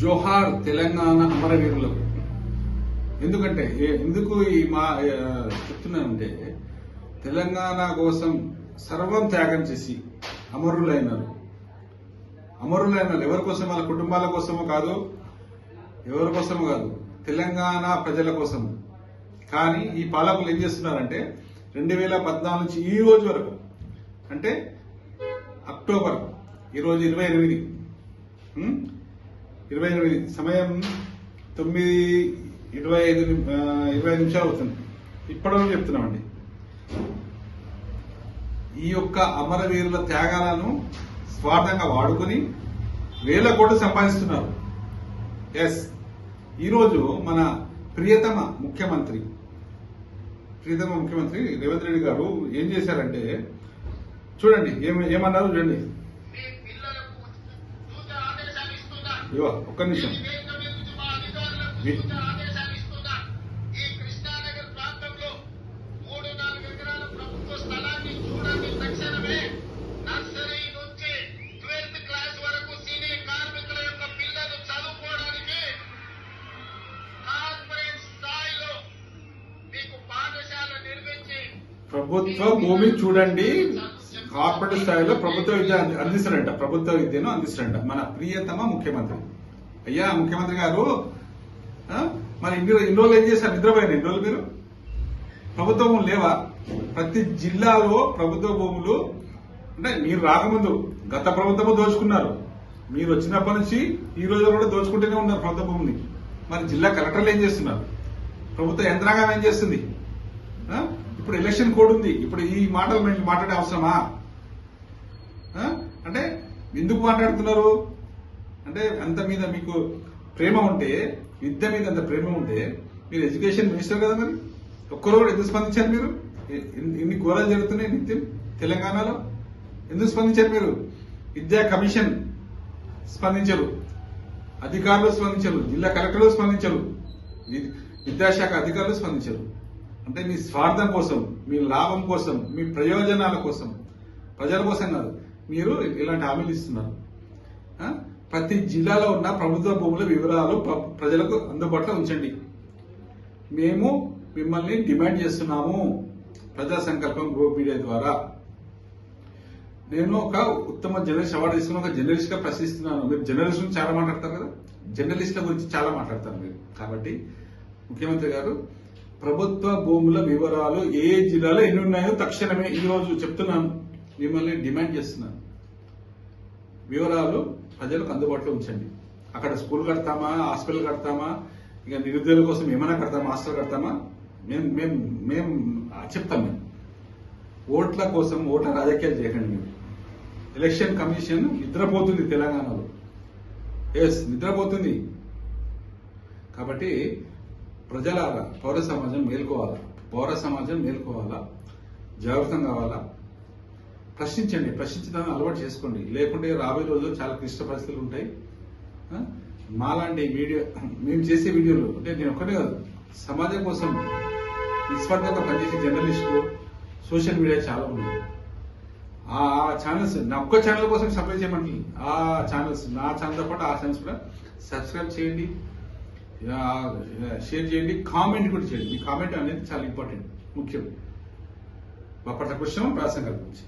జోహార్ తెలంగాణ అమరవీరులకు ఎందుకంటే ఎందుకు ఈ మా చెప్తున్నానంటే తెలంగాణ కోసం సర్వం త్యాగం చేసి అమరులైనారు. అమరులైనారు. ఎవరి కోసం? వాళ్ళ కుటుంబాల కోసమో కాదు ఎవరి కోసమో కాదు తెలంగాణ ప్రజల కోసం కానీ ఈ పాలకులు ఏం చేస్తున్నారంటే రెండు వేల పద్నాలుగు నుంచి ఈ రోజు వరకు అంటే అక్టోబర్ ఈరోజు ఇరవై ఎనిమిది ఇరవై ఎనిమిది సమయం తొమ్మిది ఇరవై ఐదు ఇరవై ఐదు నిమిషాలు అవుతుంది. ఇప్పటివరకు చెప్తున్నామండి. ఈ యొక్క అమరవీరుల త్యాగాలను స్వార్థంగా వాడుకొని వేల కోట్లు సంపాదిస్తున్నారు. ఎస్ ఈరోజు మన ప్రియతమ ముఖ్యమంత్రి ప్రియతమ ముఖ్యమంత్రి రేవంత్ రెడ్డి గారు ఏం చేశారంటే చూడండి ఏమ- ఏమన్నారు చూడండి మీ పిల్లలకు సూచన ఆదేశాలు ఇస్తున్నా ఇవో ఒక్క నిమిషం ఈ వేదిక మీద నుంచి మా అధికారులకు మీ- సూచన ఆదేశాలు ఇస్తున్నా ఈ కృష్ణానగర్ ప్రాంతంలో మూడు నాలుగు ఎకరాల ప్రభుత్వ స్థలాన్ని చూడండి తక్షణమే. నర్సరీ నుంచి ట్వెల్త్ క్లాస్ వరకు సీనియర్ కార్మికుల యొక్క పిల్లలు చదువుకోవడానికి కార్పొరేట్ స్థాయిలో మీకు పాఠశాల నిర్మించి ప్రభుత్వ భూమి చూడండి. కార్పొరేట్ స్థాయిలో ప్రభుత్వ విద్య అందిస్తారంట ప్రభుత్వ విద్యను అందిస్తారంట మన ప్రియతమ ముఖ్యమంత్రి. అయ్యా ముఖ్యమంత్రి గారు మరి ఇన్ని ఇన్ని రోజులు ఏం చేశారు? నిద్రపోయిన ఇన్ని రోజులు మీరు? ప్రభుత్వ భూములు లేవా? ప్రతి జిల్లాలో ప్రభుత్వ భూములు అంటే మీరు రాకముందు గత ప్రభుత్వము దోచుకున్నారు. మీరు వచ్చినప్పటి నుంచి ఈ రోజు కూడా దోచుకుంటూనే ఉన్నారు ప్రభుత్వ భూమిని మరి జిల్లా కలెక్టర్లు ఏం చేస్తున్నారు? ప్రభుత్వ యంత్రాంగం ఏం చేస్తుంది? ఇప్పుడు ఎలక్షన్ కోడ్ ఉంది. ఇప్పుడు ఈ మాటలు మేము మాట్లాడే అవసరమా? అంటే ఎందుకు మాట్లాడుతున్నారు? అంటే అంత మీద మీకు ప్రేమ ఉంటే విద్య మీద అంత ప్రేమ ఉంటే మీరు ఎడ్యుకేషన్ మినిస్టర్ కదా మరి? ఒక్కరు కూడా ఎందుకు స్పందించారు మీరు? ఇన్ని ఎన్ని- ఎన్ని ఘోరాలు జరుగుతున్నాయి నిత్యం తెలంగాణలో? ఎందుకు స్పందించారు మీరు? విద్యా కమిషన్ స్పందించరు. అధికారులు స్పందించరు. జిల్లా కలెక్టర్లు స్పందించరు. విద్యాశాఖ అధికారులు స్పందించరు. అంటే మీ స్వార్థం కోసం మీ లాభం కోసం మీ ప్రయోజనాల కోసం. ప్రజల కోసం కాదు. మీరు ఇలాంటి హామీలు ఇస్తున్నారు. ప్రతి జిల్లాలో ఉన్న ప్రభుత్వ భూముల వివరాలు ప్ర- ప్రజలకు అందుబాటులో ఉంచండి. మేము మిమ్మల్ని డిమాండ్ చేస్తున్నాము ప్రజా సంకల్పం గ్రూప్ మీడియా ద్వారా. నేను ఒక ఉత్తమ జర్నలిస్ట్ అవార్డు తీసుకుని ఒక జర్నలిస్ట్గా ప్రశ్నిస్తున్నాను. మీరు జర్నలిస్ట్ చాలా మాట్లాడతారు కదా? జర్నలిస్ట్ల గురించి చాలా మాట్లాడతారు మీరు. కాబట్టి ముఖ్యమంత్రి గారు ప్రభుత్వ భూముల వివరాలు ఏ ఏ జిల్లాలో ఎన్ని ఉన్నాయో తక్షణమే ఈ రోజు చెప్తున్నాను. మిమ్మల్ని డిమాండ్ చేస్తున్నాను వివరాలు ప్రజలకు అందుబాటులో ఉంచండి. అక్కడ స్కూల్ కడతామా? హాస్పిటల్ కడతామా? ఇక నిరుద్యోగుల కోసం ఏమైనా కడతామా? హాస్టల్ కడతామా? మేము మేము మేము చెప్తాం మేము. ఓట్ల కోసం ఓట్ల రాజకీయాలు చేయకండి మీరు. ఎలక్షన్ కమిషన్ నిద్రపోతుంది తెలంగాణలో. ఎస్ నిద్రపోతుంది. కాబట్టి ప్రజలారా పౌర సమాజం మేల్కోవాలా? పౌర సమాజం మేల్కోవాలా? జాగృతం కావాలా? ప్రశ్నించండి ప్రశ్నించడానికి అలవాటు చేసుకోండి. లేకుంటే రాబోయే రోజుల్లో చాలా క్లిష్ట పరిస్థితులు ఉంటాయి. మాలాంటి వీడియో మేము చేసే వీడియోలు అంటే నేను ఒక్కటే కాదు సమాజం కోసం నిస్వార్థంగా పనిచేసే జర్నలిస్టులు సోషల్ మీడియా చాలా ఉన్నాయి ఆ ఛానల్స్ నా ఒక్క ఛానల్ కోసం సప్లై చేయమండి ఆ ఛానల్స్ నా ఛానల్తో పాటు ఆ ఛానల్స్ కూడా సబ్స్క్రైబ్ చేయండి. షేర్ చేయండి కామెంట్ కూడా చేయండి. మీ కామెంట్ అనేది చాలా ఇంపార్టెంట్ ముఖ్యం. బాపట్ల కృష్ణ ప్రాసంగం గురించి.